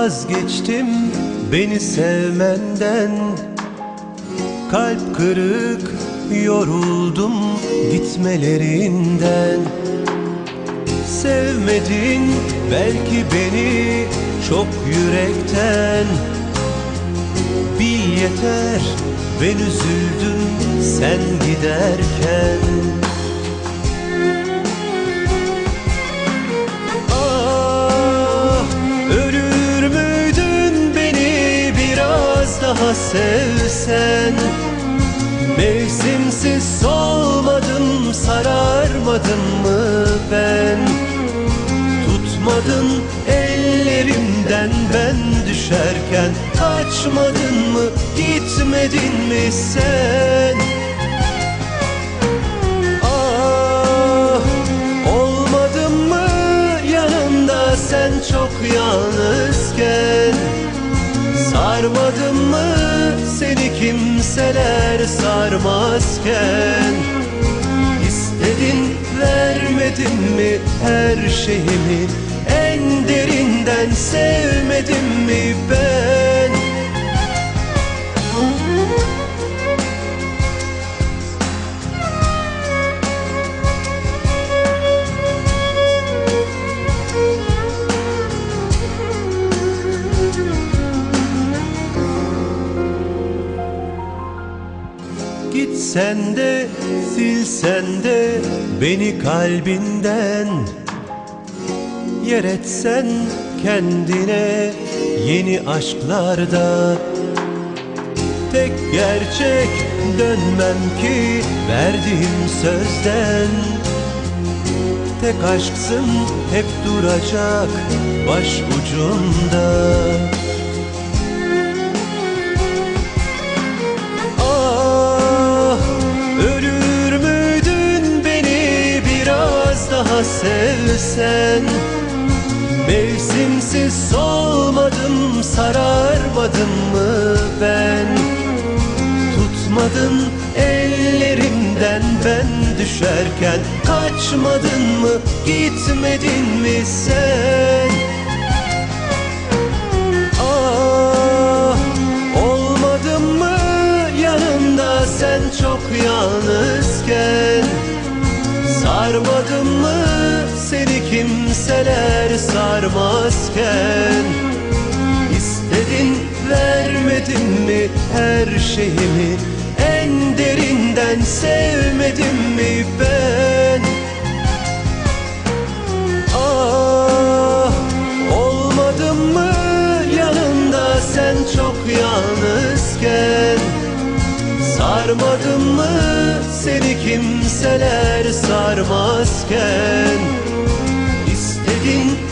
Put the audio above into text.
Vazgeçtim beni sevmenden. Kalp kırık yoruldum gitmelerinden. Sevmedin belki beni çok yürekten. Bil yeter ben üzüldüm sen giderken sevsen Mevsimsiz solmadım sararmadım mı ben? Tutmadın ellerimden ben düşerken Kaçmadın mı gitmedin mi sen? Ah olmadın mı yanımda sen çok yalnızken? Sarmadın mı seni kimseler sarmazken İstedin vermedin mi her şeyimi En derinden sevmedim mi ben Gitsen de silsen de beni kalbinden Yer etsen kendine yeni aşklarda. Tek gerçek dönmem ki verdiğim sözden. Tek aşksın hep duracak baş ucunda sevsen Mevsimsiz solmadım sararmadım mı ben? Tutmadın ellerimden ben düşerken Kaçmadın mı gitmedin mi sen kimseler sarmazken İstedin vermedin mi her şeyimi? En derinden sevmedim mi ben? Ah olmadın mı yanımda sen çok yalnızken? Sarmadın mı seni kimseler sarmazken İstedin